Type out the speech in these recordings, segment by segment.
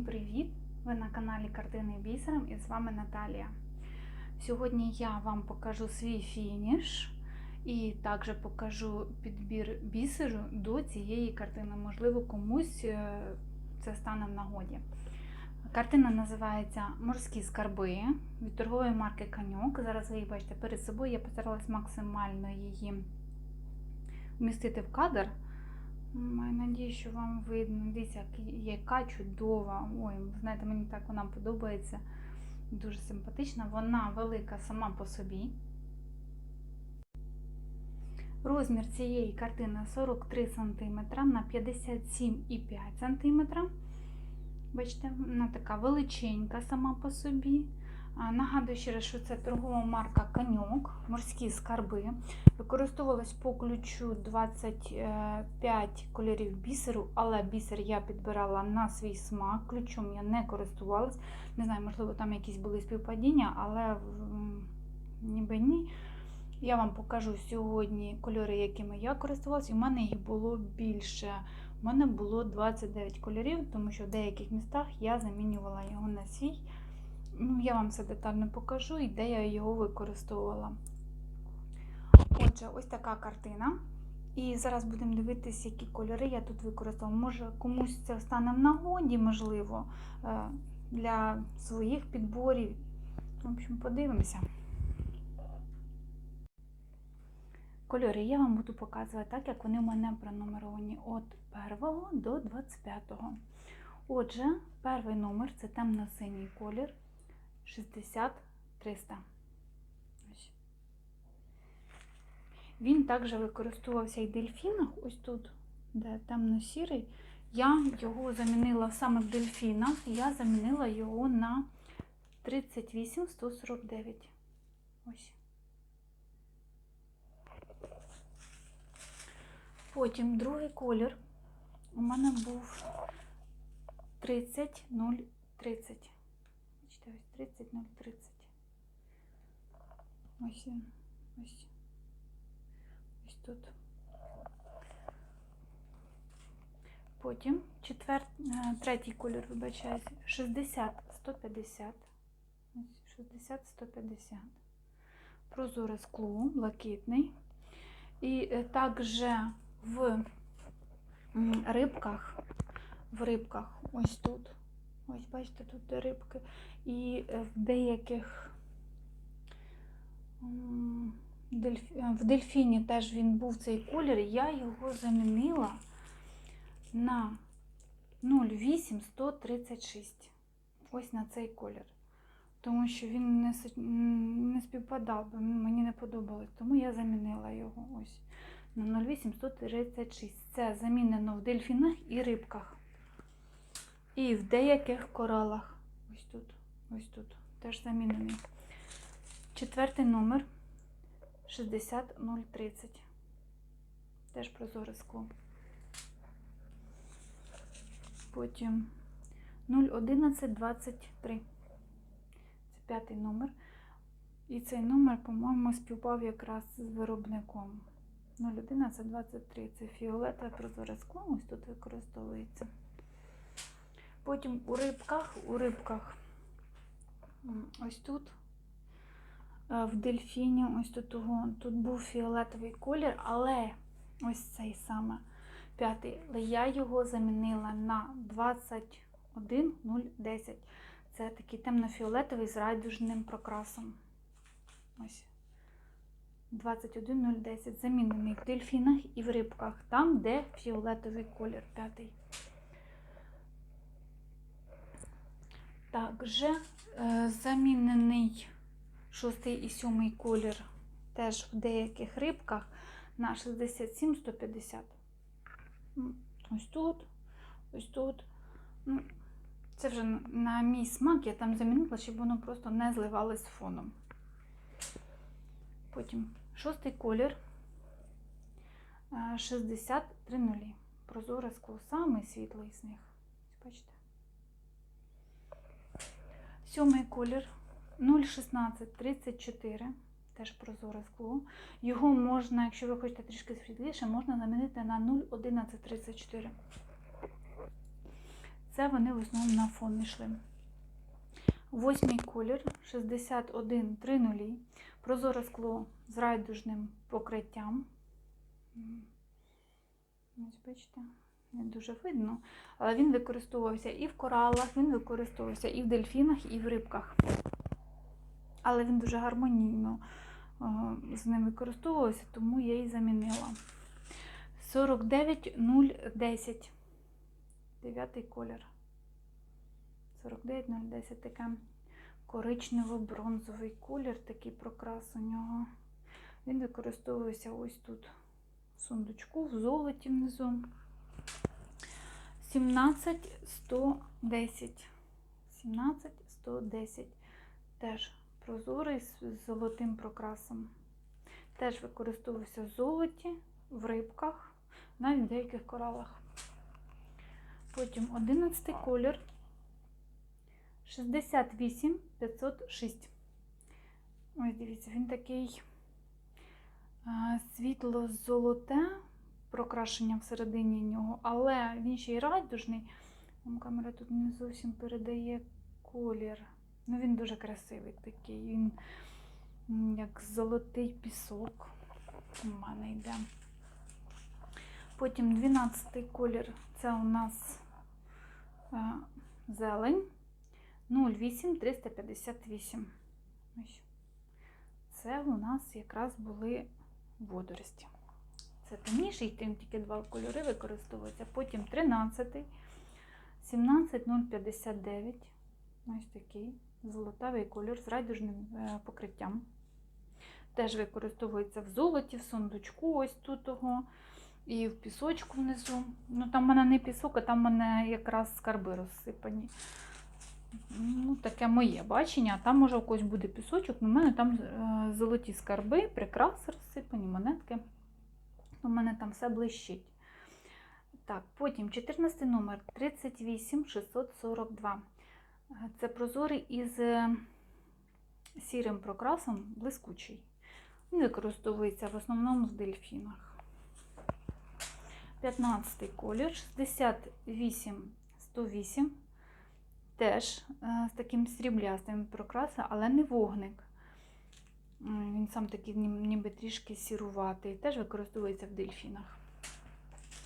Всім привіт! Ви на каналі Картини бісером і з вами Наталія. Сьогодні я вам покажу свій фініш і також покажу підбір бісеру до цієї картини. Можливо, комусь е, це стане в нагоді. Картина називається Морські скарби від торгової марки Каньок. Зараз ви її бачите перед собою. Я постаралась максимально її вмістити в кадр. Маю надію, що вам видно. Дивіться, як- яка чудова. Ой, знаєте, мені так вона подобається. Дуже симпатична. Вона велика сама по собі. Розмір цієї картини 43 см на 57,5 см. Бачите, вона така величенька сама по собі. Нагадую ще раз, що це торгова марка Каньок, морські скарби. Використовувалась по ключу 25 кольорів бісеру, але бісер я підбирала на свій смак. Ключом я не користувалась. Не знаю, можливо, там якісь були співпадіння, але ніби ні. Я вам покажу сьогодні кольори, якими я користувалась, і в мене їх було більше. У мене було 29 кольорів, тому що в деяких містах я замінювала його на свій. Ну, я вам все детально покажу і де я його використовувала. Отже, ось така картина. І зараз будемо дивитися, які кольори я тут використала. Може, комусь це стане в нагоді, можливо, е, для своїх підборів. В общем, подивимося. Кольори я вам буду показувати так, як вони в мене пронумеровані від 1 до 25. Отже, перший номер це темно-синій колір 60 300. Ось. Він також використовувався і в дельфінах, ось тут, де темно-сірий. Я його замінила саме в дельфінах, я замінила його на 38-149. Ось. Потім другий колір у мене був 30 030. Ось 30 030. Ось. Ось. Ось тут. Потім четвер... е, третій колір, вибачаюсь, 60 150. Ось 60 150. Прозоре скло, блакитний. І е, також в рибках, в рибках, ось тут. Ось, бачите, тут рибки. І е, в деяких е, в дельфіні теж він був цей колір. Я його замінила на 08136. Ось на цей колір. Тому що він не, не співпадав, бо мені не подобалось. Тому я замінила його ось на 08136. Це замінено в дельфінах і рибках. І в деяких коралах. Ось тут, ось тут. Теж замінений. Четвертий номер 60030. Теж прозоре скло. Потім 01123. Це п'ятий номер. І цей номер, по-моєму, співпав якраз з виробником. 01123 це фіолетове прозоре скло, ось тут використовується. Потім у рибках, у рибках ось тут, е, в дельфіні, ось тут, тут був фіолетовий колір, але ось цей саме п'ятий, але я його замінила на 21010. Це такий темно-фіолетовий з райдужним прокрасом. Ось. 21010 замінений в дельфінах і в рибках, там, де фіолетовий колір п'ятий. Також е, замінений шостий і сьомий колір теж в деяких рибках на 67-150. Ось тут, ось тут. Ну, це вже на- мій смак, я там замінила, щоб воно просто не зливалось з фоном. Потім шостий колір е, 63 нулі. Прозоре скло, самий світлий з них. Бачите? Сьомий колір 01634. Теж прозоре скло. Його можна, якщо ви хочете трішки світліше, можна замінити на 01134. це вони в основному на фон йшли. Восьмий колір 6130. Прозоре скло з райдужним покриттям. Ось бачите, не дуже видно. Але він використовувався і в коралах, він використовувався і в дельфінах, і в рибках. Але він дуже гармонійно е, з ним використовувався, тому я її замінила. 49010. Дев'ятий колір. 49010 таке коричнево-бронзовий колір, такий прокрас у нього. Він використовується ось тут в сундучку, в золоті внизу. 17110. 17110. Теж прозорий з золотим прокрасом. Теж використовується в золоті, в рибках, навіть в деяких коралах. Потім 11 колір 68506. Ось дивіться, він такий світло-золоте прокрашення всередині нього, але він ще й радужний. Камера тут не зовсім передає колір. Ну, він дуже красивий такий. Він як золотий пісок у мене йде. Потім 12-й колір це у нас е, зелень 08358. Ось. Це у нас якраз були водорості. Це темніший, тим тільки два кольори використовуються. Потім 13, 17059. Ось такий золотавий кольор з райдужним е, покриттям. Теж використовується в золоті, в сундучку, ось тут того, і в пісочку внизу. Ну, там в мене не пісок, а там в мене якраз скарби розсипані. Ну, таке моє бачення. Там може у когось буде пісочок, але в мене там е, золоті скарби, прикраси розсипані, монетки. У мене там все блищить. Так, потім 14 номер 38642. Е, Це прозорий із е, сірим прокрасом блискучий. Він використовується в основному в дельфінах. 15 колір 68108. Теж е, з таким сріблястим прокрасом, але не вогник. Він сам такий ніби трішки сіруватий. Теж використовується в дельфінах.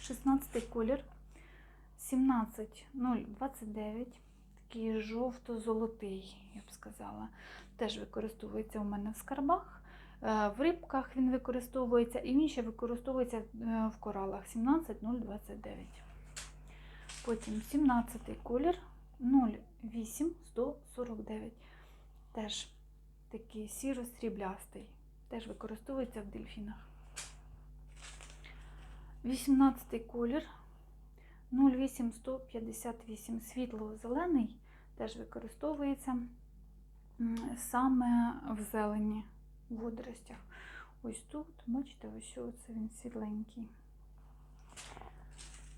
16 колір 17029. Такий жовто-золотий, я б сказала. Теж використовується у мене в скарбах. Е, В рибках він використовується, і він ще використовується е, в коралах 17029. Потім 17 колір 08149. Теж такий сіро-сріблястий. Теж використовується в дельфінах. 18 колір 08158. Світло-зелений теж використовується саме в зелені в водоростях. Ось тут, бачите, ось це він світленький.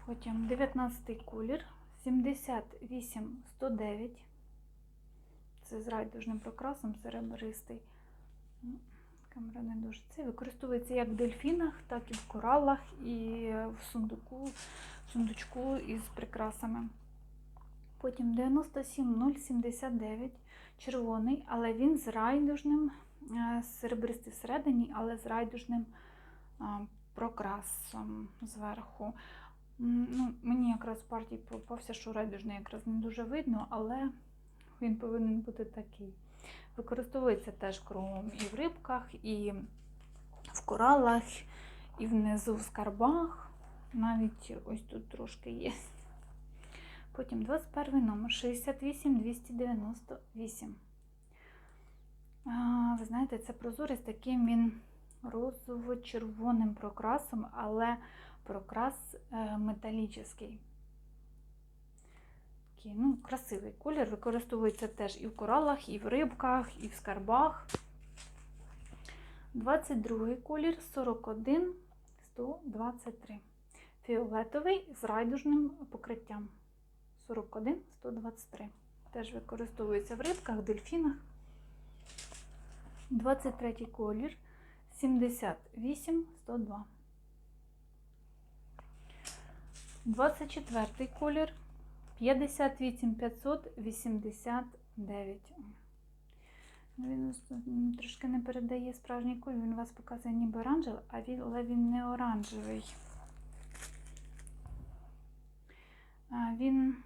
Потім 19 колір 78109. Це з райдужним прокрасом серебристий. Ну, Камера не дуже. Це використовується як в дельфінах, так і в коралах, і в сундуку, в сундучку із прикрасами. Потім 97079 червоний, але він з райдужним, е, серебристий всередині, але з райдужним е, прокрасом зверху. Ну, мені якраз в партії попався, що райдужний якраз не дуже видно, але він повинен бути такий. Використовується теж кругом і в рибках, і в коралах, і внизу в скарбах. Навіть ось тут трошки є. Потім 21 номер 68298. А, Ви знаєте, це прозорий з таким він розово-червоним прокрасом, але прокрас е, металічний. Такий, ну, красивий колір. Використовується теж і в коралах, і в рибках, і в скарбах. 22 колір 41 123. Фіолетовий з райдужним покриттям. 41 123. Теж використовується в рибках, дельфінах. 23 колір 78 102. 24 колір 58 589. Він ось тут, м, трошки не передає справжній колір, він вас показує ніби оранжевий, а він, але він не оранжевий. А, Він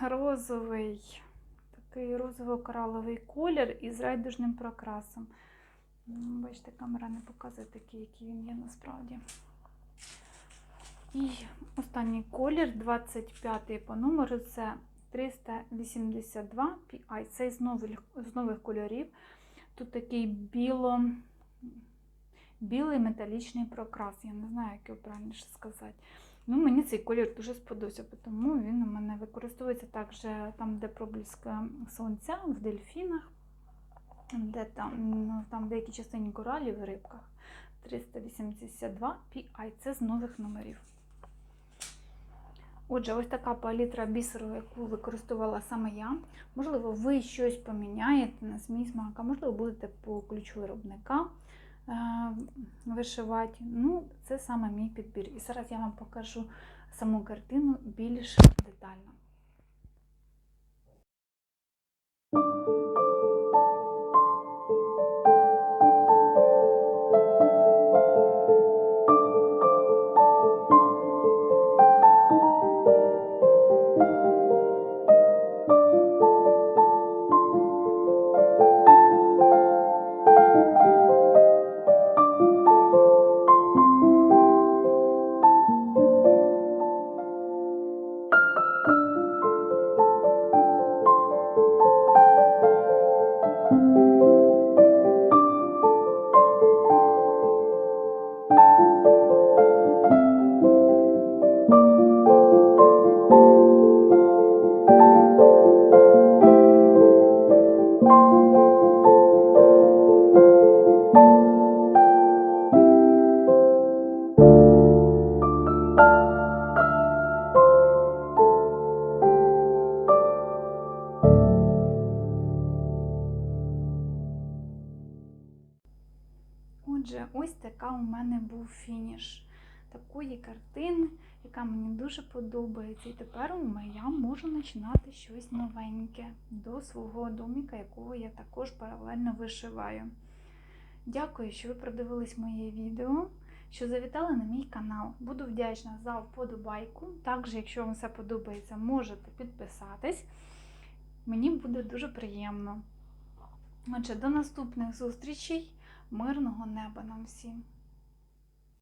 розовий, такий розово-кораловий колір із райдужним прокрасом. Бачите, камера не показує такий, який він є насправді. І останній колір, 25 по номеру, це 382 PI. Це з нових, з нових кольорів. Тут такий біло, білий металічний прокрас. Я не знаю, як його правильніше сказати. Ну, мені цей колір дуже сподобався, тому він у мене використовується також там, де проблиск сонця, в дельфінах, де там, ну, там в деякій частині коралів в рибках. 382 PI. Це з нових номерів. Отже, ось така палітра бісеру, яку використовувала саме я. Можливо, ви щось поміняєте на свій смак, а можливо, будете по ключу виробника е, вишивати. Ну, це саме мій підбір. І зараз я вам покажу саму картину більш детально. Фініш такої картини, яка мені дуже подобається. І тепер я можу починати щось новеньке до свого доміка, якого я також паралельно вишиваю. Дякую, що ви продивились моє відео, що завітали на мій канал. Буду вдячна за вподобайку. Також, якщо вам все подобається, можете підписатись. Мені буде дуже приємно. Отже, до наступних зустрічей. Мирного неба нам всім!